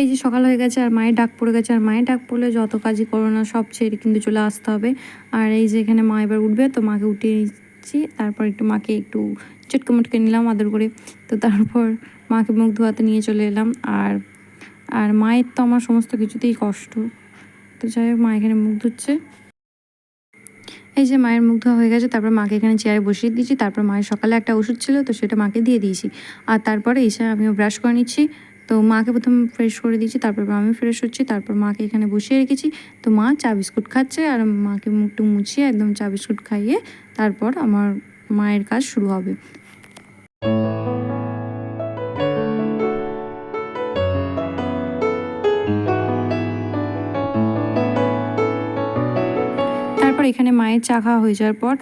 এই যে সকাল হয়ে গেছে আর মায়ের ডাক পড়ে গেছে, আর মায়ের ডাক পড়লে যত কাজই করো না সব ছেড়ে কিন্তু চলে আসতে হবে। আর এই যে এখানে মা এবার উঠবে, তো মাকে উঠিয়ে নিচ্ছি, তারপর একটু মাকে একটু চটকে মুটকে নিলাম আদর করে। তো তারপর মাকে মুখ ধোয়াতে নিয়ে চলে এলাম। আর আর মায়ের তো আমার সমস্ত কিছুতেই কষ্ট। তো যাই হোক, মা এখানে মুখ ধুচ্ছে। এই যে মায়ের মুখ ধোয়া হয়ে গেছে, তারপর মাকে এখানে চেয়ারে বসিয়ে দিয়েছি। তারপর মায়ের সকালে একটা ওষুধ ছিল, তো সেটা মাকে দিয়ে দিয়েছি। আর তারপরে এসে আমিও ব্রাশ করে নিচ্ছি। তো মাকে প্রথম ফ্রেশ করে দিয়েছি, তারপর আমি ফ্রেশ হচ্ছি, তারপর মাকে এখানে বসিয়ে রেখেছি। তো মা চা বিস্কুট খাচ্ছে আর মাকে মুখটু মুছিয়ে একদম চা বিস্কুট খাইয়ে তারপর আমার মায়ের কাজ শুরু হবে। তারপর এখানে মায়ের চা খাওয়া হয়ে যাওয়ার পর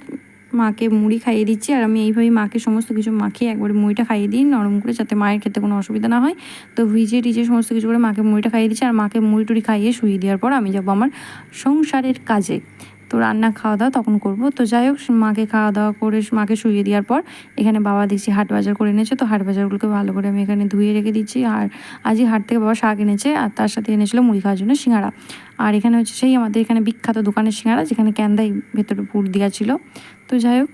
মাকে মুড়ি খাইয়ে দিচ্ছি আর আমি এইভাবেই মাকে সমস্ত কিছু মাখিয়ে একবারে মুড়িটা খাইয়ে দিই, নরম করে যাতে মায়ের খেতে কোনো অসুবিধা না হয়। তো ভিজে টিজে সমস্ত কিছু করে মাকে মুড়িটা খাইয়ে দিচ্ছি আর মাকে মুড়ি টুড়ি খাইয়ে শুয়ে দেওয়ার পর আমি যাব আমার সংসারের কাজে। তো রান্না খাওয়া দাওয়া তখন করব। তো যাই হোক, মাকে খাওয়া দাওয়া করে মাকে শুয়ে দেওয়ার পর এখানে বাবা দেখছি হাট বাজার করে এনেছে। তো হাট বাজারগুলোকে ভালো করে আমি এখানে ধুয়ে রেখে দিচ্ছি। আর আজই হাট থেকে বাবা শাক এনেছে আর তার সাথে এনেছিল মুড়ি খাওয়ার জন্য সিঙ্গাড়া আর এখানে হচ্ছে সেই আমাদের এখানে বিখ্যাত দোকানের সিঙ্গাড়া যেখানে ক্যান্দাই ভেতরে পুর দেওয়া ছিল। তো যাই হোক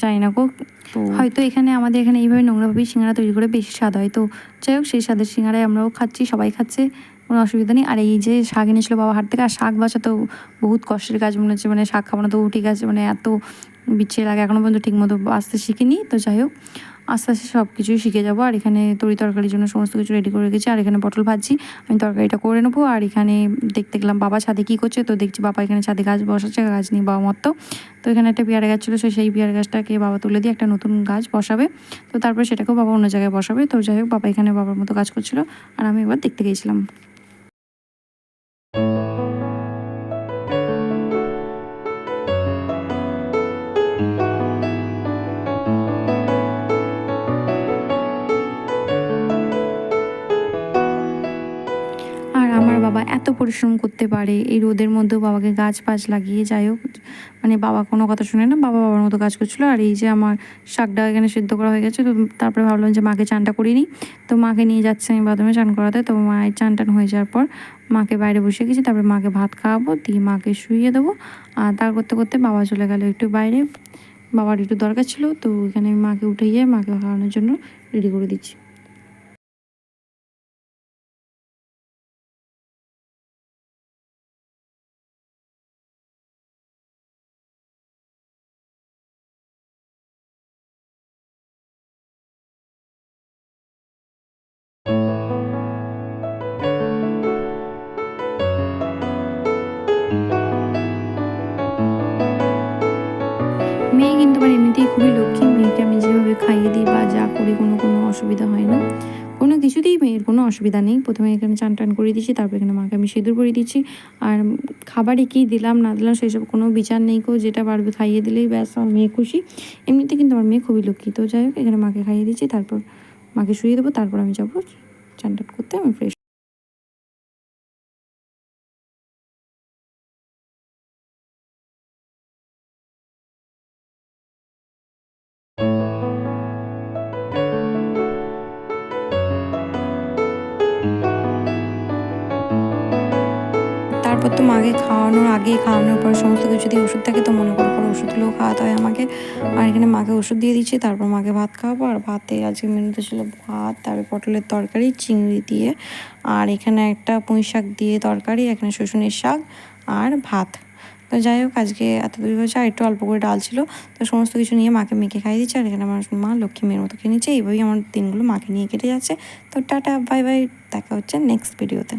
যাই না গো, তো হয়তো এখানে আমাদের এখানে এইভাবে নোংরাভাবেই সিঙ্গারা তৈরি করে বেশি স্বাদ হয়। তো যাই হোক, সেই স্বাদের সিঙ্গারাই আমরাও খাচ্ছি, সবাই খাচ্ছে। কোনো অসুবিধা নেই। আর এই যে শাক এনেছিল বাবা হাট থেকে, আর শাক বাছা তো বহুত কষ্টের কাজ মনে হচ্ছে। মানে শাক খাবানো তো ঠিক আছে মানে এত বিচ্ছে লাগে। এখনও পর্যন্ত ঠিক মতো আসতে শিখিনি, তো যাই হোক, আস্তে আস্তে সব কিছুই শিখে যাব। আর এখানে তরি তরকারির জন্য সমস্ত কিছু রেডি করে রেখেছি। আর এখানে পটল ভাজছি, আমি তরকারিটা করে নেব। আর এখানে দেখতে গেলাম বাবা ছাদে কী করছে, তো দেখছি বাবা এখানে ছাদে গাছ বসাচ্ছে, গাছ নিয়ে বাবা মতো তো এখানে একটা পেয়ারা গাছ ছিল সেই পেয়ারা গাছটাকে বাবা তুলে দিয়ে একটা নতুন গাছ বসাবে। তো তারপরে সেটাকেও বাবা অন্য জায়গায় বসাবে। তো যাই হোক, বাবা এখানে বাবার মতো কাজ করছিল। আর আমি এবার দেখতে গিয়েছিলাম। বাবা এত পরিশ্রম করতে পারে, এই রোদের মধ্যেও বাবাকে গাছ ফাছ লাগিয়ে যাই হোক মানে বাবা কোনো কথা শুনে না, বাবা বাবার মতো কাজ করছিল। আর এই যে আমার শাকটা এখানে সিদ্ধ করা হয়ে গেছে, তো তারপরে ভাবলাম যে মাকে চানটা করিয়ে নিই। তো মাকে নিয়ে যাচ্ছে আমি বাথরুমে চান করাতে। তো মায়ের চান টান হয়ে যাওয়ার পর মাকে বাইরে বসে গেছি। তারপরে মাকে ভাত খাওয়াবো, দিয়ে মাকে শুইয়ে দেবো। আর তার করতে করতে বাবা চলে গেল একটু বাইরে। বাবার একটু দরকার ছিল, তো এখানে মাকে উঠে গিয়ে মাকে খাওয়ানোর জন্য রেডি করে দিচ্ছি। মেয়ে কিন্তু আমার এমনিতেই খুবই লক্ষ্মী, মেয়েকে আমি যেভাবে খাইয়ে দিই বা যা করি কোনো কোনো অসুবিধা হয় না। কোনো কিছুতেই মেয়ের কোনো অসুবিধা নেই। প্রথমে এখানে চান টান করে দিচ্ছি তারপর এখানে মাকে আমি সিঁদুর করে দিচ্ছি। আর খাবারে কী দিলাম, না দিলাম সেই সব কোনো বিচার নেই কেউ যেটা পারবে খাইয়ে দিলেই ব্যাস, আমার মেয়ে খুশি। এমনিতে কিন্তু আমার মেয়ে খুবই লক্ষ্মী। তো যাই হোক, এখানে মাকে খাইয়ে দিচ্ছি, তারপর মাকে শুয়ে দেবো, তারপর আমি যাব চান টান করতে, আমি ফ্রেশ তো মাকে খাওয়ানোর আগে খাওয়ানোর পর সমস্ত কিছু দিয়ে ওষুধ থাকে, তো মনে করো পর ওষুধগুলোও খাওয়াতে হয় আমাকে। আর এখানে মাকে ওষুধ দিয়ে দিচ্ছি, তারপর মাকে ভাত খাওয়াবো। আর ভাতে আজকে মেনুতে ছিল ভাত, তারপর পটলের তরকারি, চিংড়ি দিয়ে। আর এখানে একটা পুঁই শাক দিয়ে তরকারি, এখানে শুশুনির শাক আর ভাত। তো যাই হোক, আজকে এত দূর হয়েছে, আর একটু অল্প করে ডাল ছিল। তো সমস্ত কিছু নিয়ে মাকে মেখে খাইয়ে দিচ্ছে, আর এখানে আমার মা লক্ষ্মী মেয়ের মতো খেয়ে এইভাবেই আমার দিনগুলো মাকে নিয়ে কেটে যাচ্ছে। তো টাটা, বাই বাই, দেখা হচ্ছে নেক্সট ভিডিওতে